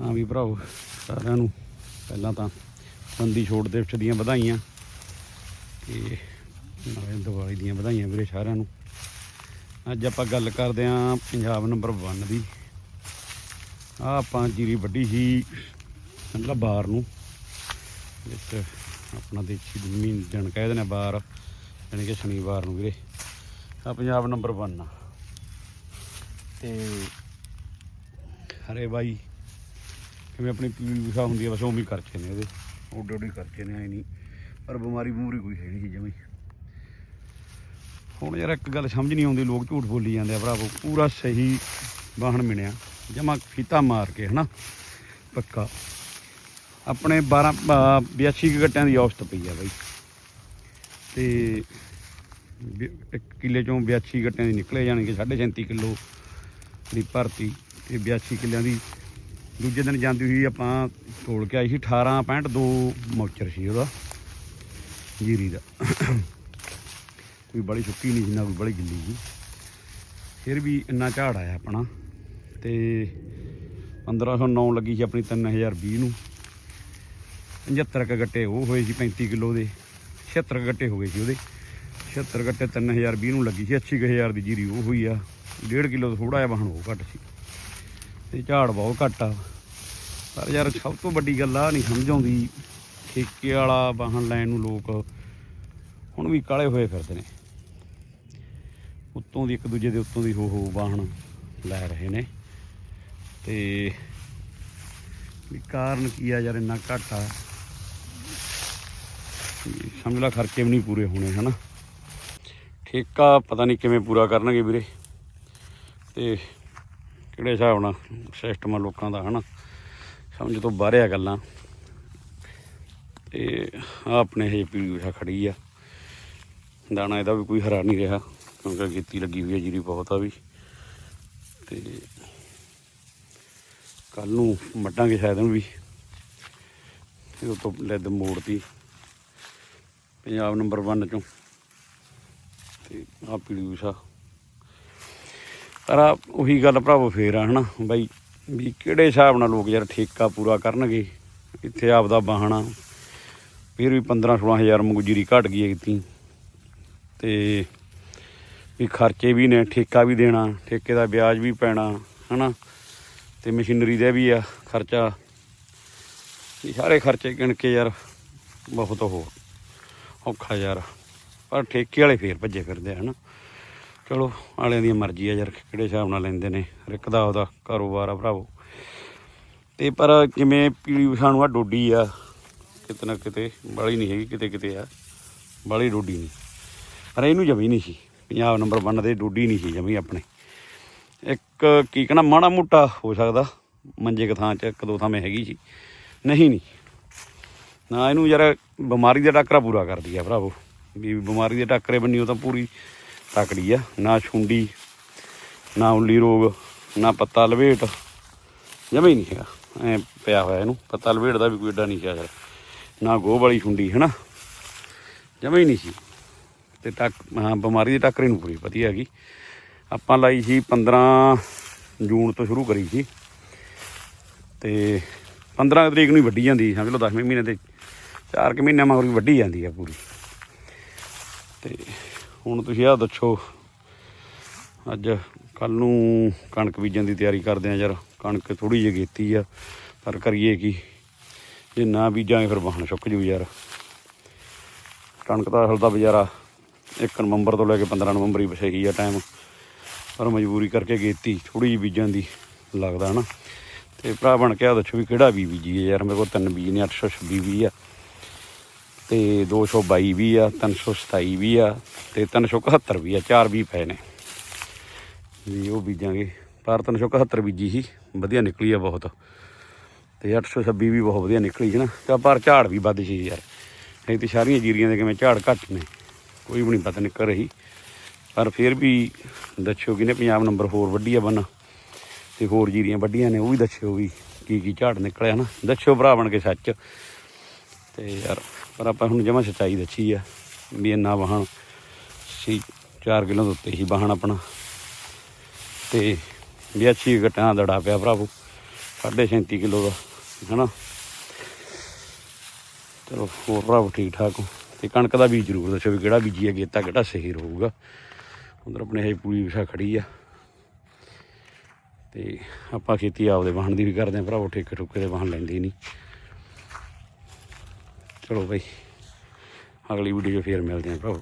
ਹਾਂ ਵੀ ਭਰਾਓ, ਸਾਰਿਆਂ ਨੂੰ ਪਹਿਲਾਂ ਤਾਂ ਬੰਦੀ ਛੋੜ ਦਿਵਸ ਦੀਆਂ ਵਧਾਈਆਂ ਤੇ ਨਾਲੇ ਦੀਵਾਲੀ ਦੀਆਂ ਵਧਾਈਆਂ ਵੀਰੇ ਸਾਰਿਆਂ ਨੂੰ। ਅੱਜ ਆਪਾਂ ਗੱਲ ਕਰਦੇ ਆਂ ਪੰਜਾਬ ਨੰਬਰ 1 ਦੀ। ਆ ਆਪਾਂ ਜੀਰੀ ਵੱਡੀ ਸੀ ਮਤਲਬ ਬਾਰ ਨੂੰ, ਵਿੱਚ ਆਪਣਾ ਦੇਸੀ ਜ਼ਮੀਨ ਜਣ ਕਹਿ ਦਿੰਦੇ ਆ ਬਾਰ, ਯਾਨੀ ਕਿ ਸ਼ਨੀਵਾਰ ਨੂੰ ਵੀਰੇ। ਆ ਪੰਜਾਬ ਨੰਬਰ 1 ਆ। ਤੇ ਹਰੇ ਬਾਈ ਕਿਵੇਂ ਆਪਣੀ ਪੀਲੀ ਵਿਖਾ ਹੁੰਦੀ ਆ ਬਸ ਉਵੇਂ ਹੀ ਕਰਚੇ ਨੇ ਇਹਦੇ। ਉੱਡ ਉੱਡ ਹੀ ਕਰਚੇ ਨੇ ਐ ਨਹੀਂ। ਪਰ ਬਿਮਾਰੀ ਬਮੂਰੀ ਕੋਈ ਹੈ ਨਹੀਂ ਜਮੀ। ਹੁਣ ਯਾਰ ਇੱਕ ਗੱਲ ਸਮਝ ਨਹੀਂ ਆਉਂਦੀ ਲੋਕ ਝੂਠ ਬੋਲੀ ਜਾਂਦੇ ਆ ਭਰਾਵੋ ਪੂਰਾ ਸਹੀ ਵਾਹਣ ਮਿਣਿਆ। ਜਮਾ ਫੀਤਾ ਮਾਰ ਕੇ ਹਨਾ? ਪੱਕਾ। ਆਪਣੇ 12 ਅਹ 82 ਕੁ ਗੱਟਿਆਂ ਦੀ ਔਸਤ ਪਈ ਆ ਬਾਈ। ਤੇ ਵੀ- ਇੱਕ ਕਿੱਲੇ ਚੋਂ 82 ਗੱਟਿਆਂ ਦੀ ਨਿਕਲੇ ਜਾਣਗੇ 37.5 ਕਿਲੋ ਦੀ ਭਰਤੀ ਤੇ 82 ਕਿੱਲਿਆਂ ਦੀ ਦੂਜੇ ਦਿਨ ਜਾਂਦੀ ਹੋਈ ਆਪਾਂ ਤੋਲ ਕੇ ਆਈ ਸੀ 18.2 ਮੌਚਰ ਸੀ ਉਹਦਾ, ਜੀਰੀ ਦਾ। ਕੋਈ ਬੜੀ ਸੁੱਕੀ ਨਹੀਂ ਸੀ, ਨਾ ਕੋਈ ਬੜੀ ਗਿੱਲੀ ਸੀ। ਫਿਰ ਵੀ ਇੰਨਾ ਝਾੜ ਆਇਆ ਆਪਣਾ ਤੇ 1509 ਲੱਗੀ ਸੀ ਆਪਣੀ 3020 ਨੂੰ। 75 ਕ ਗੱਟੇ ਉਹ ਹੋਏ ਸੀ 35 ਕਿਲੋ ਦੇ 76 ਕ ਗੱਟੇ ਹੋ ਗਏ ਸੀ ਉਹਦੇ। 76 ਗੱਟੇ 3020 ਨੂੰ ਲੱਗੀ ਸੀ 80000 ਦੀ ਜੀਰੀ ਉਹ ਹੋਈ ਆ। 1.5 ਕਿਲੋ ਥੋੜਾ ਜਿਹਾ ਵਾਹਣ ਉਹ ਘੱਟ ਸੀ। ਤੇ ਝਾੜ ਬਹੁਤ ਘੱਟ ਆ। ਪਰ ਯਾਰ ਸਭ ਤੋਂ ਵੱਡੀ ਗੱਲ ਆ, ਨਹੀਂ ਸਮਝ ਆਉਂਦੀ। ਠੇਕੇ ਵਾਲਾ ਵਾਹਨ ਲੈਣ ਨੂੰ ਲੋਕ ਹੁਣ ਵੀ ਕਾਲੇ ਹੋਏ ਫਿਰਦੇ ਨੇ। ਉੱਤੋਂ ਦੀ ਇੱਕ ਦੂਜੇ ਦੇ ਉੱਤੋਂ ਦੀ ਹੋ ਹੋ ਵਾਹਨ ਲੈ ਰਹੇ ਨੇ। ਤੇ ਵੀ ਕਾਰਨ ਕੀ ਆ ਯਾਰ, ਇੰਨਾ ਘੱਟ ਆ। ਸਮਝ ਲਾ ਖਰਚੇ ਵੀ ਨਹੀਂ ਪੂਰੇ ਹੋਣੇ, ਹਨਾ। ਠੇਕਾ ਪਤਾ ਨਹੀਂ ਕਿਵੇਂ ਪੂਰਾ ਕਰਨਗੇ ਵੀਰੇ। ਤੇ ਕਿਹੜੇ ਹਿਸਾਬ ਨਾਲ ਸਿਸਟਮ ਆ ਲੋਕਾਂ ਦਾ, ਹਨਾ? ਸਮਝ ਤੋਂ ਬਾਹਰ ਆ ਗੱਲਾਂ। ਤੇ ਆ ਆਪਣੇ ਇਹ ਪੀੜੀ ਉਸ਼ਾ ਖੜੀ ਆ। ਦਾਣਾ ਇਹਦਾ ਵੀ ਕੋਈ ਹਰਾ ਨਹੀਂ ਰਿਹਾ, ਕਿਉਂਕਿ ਖੇਤੀ ਲੱਗੀ ਹੋਈ ਹੈ ਜੀਰੀ ਬਹੁਤ ਆ ਵੀ। ਤੇ ਕੱਲ ਨੂੰ ਵੱਢਾਂਗੇ ਸ਼ਾਇਦ ਇਹਨੂੰ ਵੀ। ਇਹ ਤੋਂ ਲੈਦ ਮੋੜਤੀ, ਪੰਜਾਬ ਨੰਬਰ 1 ਚੋਂ। ਤੇ ਆ ਪੀੜੀ ਉਸ਼ਾ ਪਰ ਆ ਉਹੀ ਗੱਲ ਭਰਾਵੋ ਫੇਰ ਆ, ਹਨਾ? ਬਾਈ, ਵੀ ਕਿਹੜੇ ਹਿਸਾਬ ਨਾਲ ਲੋਕ ਯਾਰ ਠੇਕਾ ਪੂਰਾ ਕਰਨਗੇ? ਇੱਥੇ ਆਪਦਾ ਬਾਹਣਾ ਫਿਰ ਵੀ 15 16000 ਮੰਗੂ ਜੀਰੀ ਘਟ ਗਈ ਹੈ ਕੀਤੀ। ਤੇ ਵੀ ਖਰਚੇ ਵੀ ਨੇ, ਠੇਕਾ ਵੀ ਦੇਣਾ, ਠੇਕੇ ਦਾ ਵਿਆਜ ਵੀ ਪੈਣਾ, ਹਨਾ? ਤੇ ਮਸ਼ੀਨਰੀ ਦਾ ਵੀ ਆ ਖਰਚਾ। ਇਹ ਸਾਰੇ ਖਰਚੇ ਗਿਣ ਕੇ ਯਾਰ ਬਹੁਤ ਹੋ ਔਖਾ ਯਾਰ। ਪਰ ਠੇਕੇ ਵਾਲੇ ਫੇਰ ਭੱਜੇ ਫਿਰਦੇ ਆ, ਹਨਾ? ਚਲੋ, ਵਾਲਿਆਂ ਦੀ ਮਰਜ਼ੀ ਆ ਯਾਰ, ਕਿਹੜੇ ਹਿਸਾਬ ਨਾਲ ਲੈਂਦੇ ਨੇ, ਹਰ ਇੱਕ ਦਾ ਉਹਦਾ ਕਾਰੋਬਾਰ ਆ ਭਰਾਵੋ। ਤੇ ਪਰ ਜਿਵੇਂ ਪੀਲੀ ਵਿਛਾਣ ਆ ਡੋਡੀ ਆ, ਕਿਤੇ ਨਾ ਕਿਤੇ ਬਾਲੀ ਨਹੀਂ ਹੈਗੀ, ਕਿਤੇ ਕਿਤੇ ਆ ਬਾਲੀ ਡੋਡੀ ਨਹੀਂ। ਪਰ ਇਹਨੂੰ ਜਮੀ ਨਹੀਂ ਸੀ, ਪੰਜਾਬ ਨੰਬਰ 1 ਦੇ ਡੋਡੀ ਨਹੀਂ ਸੀ ਜਮੀ ਆਪਣੇ। ਇੱਕ ਕੀ ਕਹਣਾ, ਮਾੜਾ ਮੋਟਾ ਹੋ ਸਕਦਾ, ਮੰਜੇ ਕੁ ਥਾਂ ਚ, ਇੱਕ ਦੋ ਥਾਂ ਮੈਂ ਹੈਗੀ ਸੀ। ਨਹੀਂ ਨਹੀਂ। ਨਾ ਇਹਨੂੰ ਯਾਰ ਬਿਮਾਰੀ ਦਾ ਟੱਕਰਾ ਪੂਰਾ ਕਰਦੀ ਆ ਭਰਾਵੋ। ਵੀ ਬਿਮਾਰੀ ਦੇ ਟੱਕਰੇ ਬੰਨੀ ਉਹ ਤਾਂ ਪੂਰੀ ਤਕੜੀ ਆ ਨਾ ਛੁੰਡੀ ਨਾ ਉੱਲੀ ਰੋਗ ਨਾ ਪੱਤਾ ਲਵੇਟ ਜਮੇ ਹੀ ਨਹੀਂ ਹੈਗਾ। ਐ ਪਿਆ ਹੋਇਆ ਇਹਨੂੰ ਪੱਤਾ ਲਵੇਟ ਦਾ ਵੀ ਕੋਈ ਏਡਾ ਨਹੀਂ ਯਾਰ ਨਾ ਗੋਹ ਵਾਲੀ ਛੁੰਡੀ ਹੈਨਾ? ਜਮੇ ਹੀ ਨਹੀਂ ਸੀ। ਤੇ ਟੱਕ ਹਾਂ ਬਿਮਾਰੀ ਦੀ ਟੱਕਰੇ ਨੂੰ ਪੂਰੀ ਵਧੀਆ ਹੈਗੀ। ਆਪਾਂ ਲਾਈ ਸੀ 15 ਜੂਨ ਤੋਂ ਸ਼ੁਰੂ ਕਰੀ ਸੀ। ਤੇ 15 ਤਰੀਕ ਨੂੰ ਹੀ ਵੱਢੀ ਜਾਂਦੀ ਸੀ, ਸਮਝ ਲਓ 10ਵੇਂ ਮਹੀਨੇ 'ਤੇ 4 ਕੁ ਮਹੀਨਿਆਂ ਮਗਰ ਵੱਢੀ ਜਾਂਦੀ ਆ ਪੂਰੀ। ਤੇ ਹੁਣ ਤੁਸੀਂ ਆਹ ਦੱਸੋ, ਅੱਜ ਕੱਲ ਨੂੰ ਕਣਕ ਬੀਜਣ ਦੀ ਤਿਆਰੀ ਕਰਦੇ ਆ ਯਾਰ, ਕਣਕ ਥੋੜੀ ਜਿਹੀ ਗੇਤੀ ਆ, ਪਰ ਕਰੀਏ ਕੀ? ਜੇ ਨਾ ਬੀਜਾਂਗੇ ਫਿਰ ਵਾਹਣ ਸੁੱਕ ਜੂ ਯਾਰ। ਕਣਕ ਦਾ ਅਸਲ ਦਾ ਬਾਜ਼ਾਰਾ 1 ਨਵੰਬਰ ਤੋਂ ਲੈ ਕੇ 15 ਨਵੰਬਰ ਹੀ ਬਸੇਹੀ ਆ ਟਾਈਮ ਪਰ ਮਜਬੂਰੀ ਕਰਕੇ ਗੇਤੀ ਥੋੜੀ ਜਿਹੀ ਬੀਜਾਂ ਦੀ ਲੱਗਦਾ ਹਨਾ। ਤੇ ਭਰਾ ਬਣ ਕੇ ਆ ਦੱਸੋ ਵੀ ਕਿਹੜਾ ਬੀ ਬੀਜੀਏ ਯਾਰ, ਮੇਰੇ ਕੋਲ ਤਿੰਨ ਬੀਜ ਨੇ 826 ਵੀ ਆ। ਤੇ 222 ਵੀ ਆ 327 ਵੀ ਆ ਤੇ 371 ਵੀ ਆ, ਚਾਰ ਵੀ ਪਏ ਨੇ। ਵੀ ਉਹ ਬੀਜਾਂਗੇ। ਪਰ 371 ਬੀਜੀ ਸੀ, ਵਧੀਆ ਨਿਕਲੀ ਆ ਬਹੁਤ। ਤੇ 826 ਵੀ ਬਹੁਤ ਵਧੀਆ ਨਿਕਲੀ ਸੀ ਨਾ। ਤੇ ਪਰ ਝਾੜ ਵੀ ਵੱਧ ਸੀ ਯਾਰ। ਨਹੀਂ ਤੇ ਸਾਰੀਆਂ ਜੀਰੀਆਂ ਦੇ ਕਿਵੇਂ ਝਾੜ ਘੱਟ ਨੇ। ਕੋਈ ਵੀ ਨਹੀਂ ਪਤਾ ਨਿਕਲ ਰਹੀ। ਪਰ ਫਿਰ ਵੀ ਦੱਸਿਓ ਕਿਨੇ ਪੰਜਾਬ ਨੰਬਰ ਹੋਰ ਵੱਡੀ ਆ ਬੰਨਾ। ਤੇ ਹੋਰ ਜੀਰੀਆਂ ਵੱਡੀਆਂ ਨੇ, ਉਹ ਵੀ ਦੱਸਿਓ ਵੀ ਕੀ ਕੀ ਝਾੜ ਨਿਕਲਿਆ ਨਾ। ਦੱਸਿਓ ਭਰਾ ਬਣ ਕੇ ਸੱਚ। ਤੇ ਯਾਰ ਪਰ ਆਪਾਂ ਹੁਣ ਜਮਾ ਸੱਚਾਈ ਦੱਸੀ ਆ ਵੀ ਇੰਨਾ ਵਾਹਣ ਸੀ 4 ਕਿਲੋ ਦੇ ਉੱਤੇ ਹੀ ਵਾਹਣ ਆਪਣਾ। ਤੇ 82 ਗੱਟਾਂ ਦਾ ਦੜਾ ਪਿਆ ਭਰਾਵੋ, ਸਾਢੇ 37 ਕਿਲੋ ਦਾ, ਹਨਾ? ਚਲੋ, ਹੋਰ ਭਰਾਵੋ ਠੀਕ ਠਾਕ ਹੋ। ਤੇ ਕਣਕ ਦਾ ਬੀਜ ਜ਼ਰੂਰ ਦੱਸੋ ਵੀ ਕਿਹੜਾ ਬੀਜੀ ਹੈ ਗੇਤਾ ਕਿਹੜਾ ਸਹੀ ਰਹੂਗਾ ਅੰਦਰ ਆਪਣੇ ਇਹ ਪੂਰੀ ਵਿਸ਼ਾ ਖੜੀ ਆ। ਤੇ ਆਪਾਂ ਖੇਤੀ ਆਪਦੇ ਵਾਹਣ ਦੀ ਵੀ ਕਰਦੇ ਆਂ, ਭਰਾਵੋ ਠੇਕੇ ਠੁਕੇ ਦੇ ਵਾਹਣ ਲੈਂਦੇ ਨਹੀਂ। ਚਲੋ ਬਈ ਅਗਲੀ ਵੀਡੀਓ 'ਚ ਫੇਰ ਮਿਲਦੇ ਆਂ ਭਰਾਵੋ।